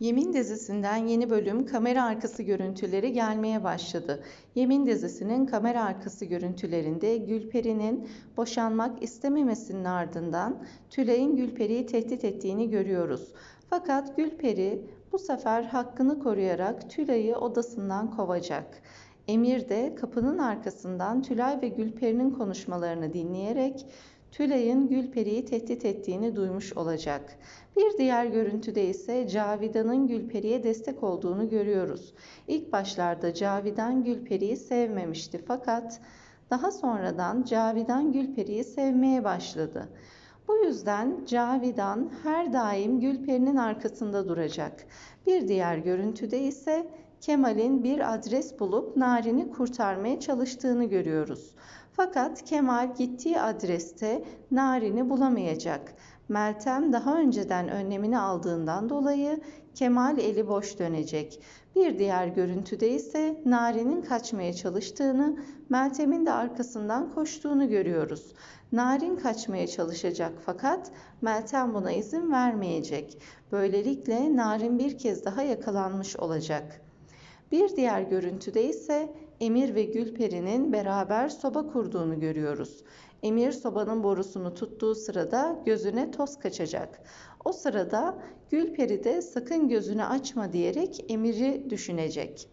Yemin dizisinden yeni bölüm kamera arkası görüntüleri gelmeye başladı. Yemin dizisinin kamera arkası görüntülerinde Gülperi'nin boşanmak istememesinin ardından Tülay'ın Gülperi'yi tehdit ettiğini görüyoruz. Fakat Gülperi bu sefer hakkını koruyarak Tülay'ı odasından kovacak. Emir de kapının arkasından Tülay ve Gülperi'nin konuşmalarını dinleyerek Tülay'ın Gülperi'yi tehdit ettiğini duymuş olacak. Bir diğer görüntüde ise Cavidan'ın Gülperi'ye destek olduğunu görüyoruz. İlk başlarda Cavidan Gülperi'yi sevmemişti fakat daha sonradan Cavidan Gülperi'yi sevmeye başladı. Bu yüzden Cavidan her daim Gülperi'nin arkasında duracak. Bir diğer görüntüde ise Kemal'in bir adres bulup Narin'i kurtarmaya çalıştığını görüyoruz. Fakat Kemal gittiği adreste Narin'i bulamayacak. Meltem daha önceden önlemini aldığından dolayı Kemal eli boş dönecek. Bir diğer görüntüde ise Narin'in kaçmaya çalıştığını, Meltem'in de arkasından koştuğunu görüyoruz. Narin kaçmaya çalışacak fakat Meltem buna izin vermeyecek. Böylelikle Narin bir kez daha yakalanmış olacak. Bir diğer görüntüde ise Emir ve Gülperi'nin beraber soba kurduğunu görüyoruz. Emir sobanın borusunu tuttuğu sırada gözüne toz kaçacak. O sırada Gülperi de sakın gözünü açma diyerek Emir'i düşünecek.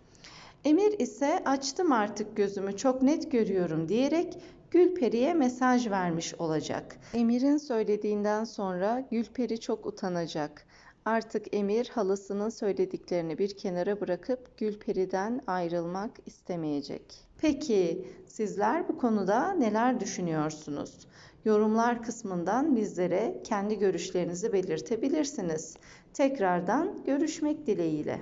Emir ise açtım artık gözümü çok net görüyorum diyerek Gülperi'ye mesaj vermiş olacak. Emir'in söylediğinden sonra Gülperi çok utanacak. Artık Emir halasının söylediklerini bir kenara bırakıp Gülperi'den ayrılmak istemeyecek. Peki sizler bu konuda neler düşünüyorsunuz? Yorumlar kısmından bizlere kendi görüşlerinizi belirtebilirsiniz. Tekrardan görüşmek dileğiyle.